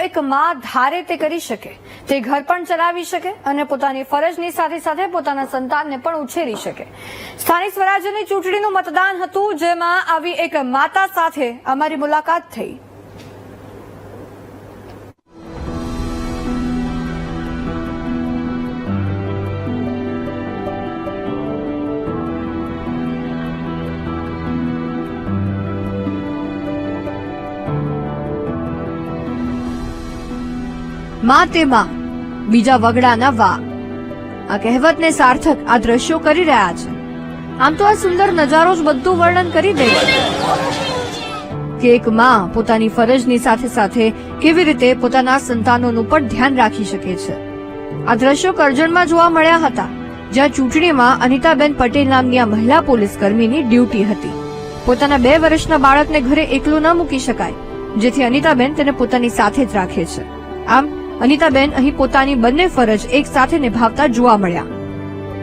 એક માં ધારે તે કરી શકે. તે ઘર પણ ચલાવી શકે અને પોતાની ફરજની સાથે સાથે પોતાના સંતાનને પણ ઉછેરી શકે. સ્થાનિક સ્વરાજ્યની ચૂંટણીનું મતદાન હતું, જેમાં આવી એક માતા સાથે અમારી મુલાકાત થઈ. માં તે માં બીજા વગડાના વા. આ કહેવતને સાર્થક આ દ્રશ્યો કરી રહ્યા છે. આમ તો આ સુંદર નજારો જ બધું વર્ણન કરી દે છે. કે એક માં પોતાની ફરજની સાથે સાથે કેવી રીતે પોતાના સંતાનોનું પણ ધ્યાન રાખી શકે છે. આ દ્રશ્યો કરજણમાં જોવા મળ્યા હતા, જ્યાં ચૂંટણીમાં અનિતાબેન પટેલ નામની આ મહિલા પોલીસ કર્મીની ડ્યુટી હતી. પોતાના બે વર્ષના બાળકને ઘરે એકલું ન મૂકી શકાય, જેથી અનિતાબેન તેને પોતાની સાથે જ રાખે છે. આમ અનિતાબેન અહીં પોતાની બંને ફરજ એક સાથે નિભાવતા જોવા મળ્યા.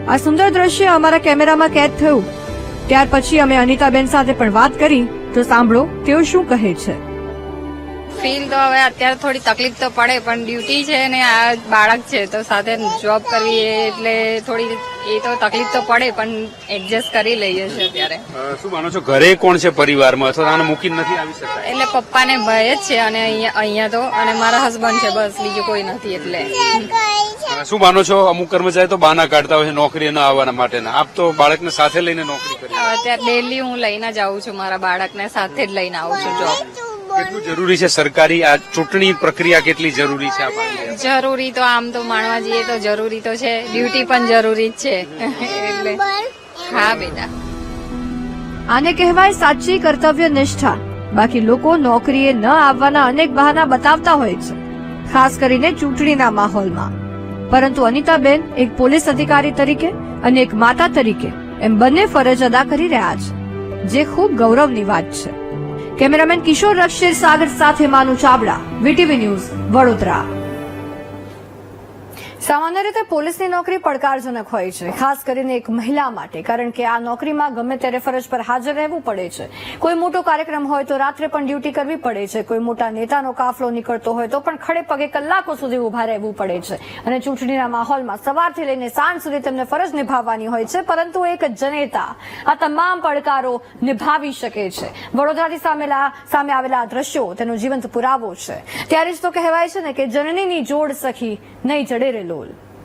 આ સુંદર દ્રશ્ય અમારા કેમેરામાં કેદ થયું. ત્યાર પછી અમે અનિતાબેન સાથે પણ વાત કરી, તો સાંભળો તેઓ શું કહે છે. ફીલ તો હવે અત્યારે થોડી તકલીફ તો પડે પણ ડ્યુટી છે ને આ બાળક છે તો સાથે જોબ કરવી એટલે થોડી એ તો તકલીફ તો પડે પણ એડજસ્ટ કરી લઈએ છીએ અત્યારે. શું માનો છો? ઘરે કોણ છે પરિવારમાં? અથવા આને મૂકીને નથી આવી શકતા એટલે પપ્પાને ભય જ છે અને અહીંયા અહીંયા તો અને મારા હસબન્ડ છે બસ બીજું કોઈ નથી એટલે. શું માનો છો? અમુક કર્મચારી તો બાના કાઢતા હોય છે નોકરી ના આવવાના માટેના. આપ તો બાળકને સાથે લઈને નોકરી કરી અત્યારે ડેલી હું લઈને જ આવું છું મારા બાળકને સાથે જ લઈને આવું છું જોબ કેટલું જરૂરી છે? સરકારી આ ચૂંટણી પ્રક્રિયા કેટલી જરૂરી છે આ જરૂરી તો આમ તો માણવા જઈએ તો જરૂરી તો છે. ડ્યુટી પણ જરૂરી જ છે. એટલે હા બેટા. આને કહેવાય સાચી કર્તવ્ય નિષ્ઠા. બાકી લોકો નોકરીએ ન આવવાના અનેક બહાના બતાવતા હોય છે ખાસ કરીને ચૂંટણીના માહોલમાં. પરંતુ અનિતાબેન એક પોલીસ અધિકારી તરીકે અને એક માતા તરીકે એમ બંને ફરજ અદા કરી રહ્યા છે જે ખૂબ ગૌરવની વાત છે. કેમેરામેન કિશોર રક્ષીર સાગર સાથે માનુ ચાવડા વીટીવી ન્યૂઝ વડોદરા. સામાન્ય રીતે પોલીસની નોકરી પડકારજનક હોય છે, ખાસ કરીને એક મહિલા માટે, કારણ કે આ નોકરીમાં ગમે ત્યારે ફરજ પર હાજર રહેવું પડે છે. કોઈ મોટો કાર્યક્રમ હોય તો રાત્રે પણ ડ્યુટી કરવી પડે છે. કોઈ મોટા નેતાનો કાફલો નીકળતો હોય તો પણ ખડે પગે કલાકો સુધી ઊભા રહેવું પડે છે. અને ચૂંટણીના માહોલમાં સવારથી લઈને સાંજ સુધી તેમને ફરજ નિભાવવાની હોય છે, પરંતુ એક જનેતા આ તમામ પડકારો નિભાવી શકે છે. વડોદરાથી સામેલા, સામે આવેલા આ દ્રશ્યો તેનો જીવંત પુરાવો છે. ત્યારે જ તો કહેવાય છે ને કે જનનીની જોડ સખી નહીં જડે રે دول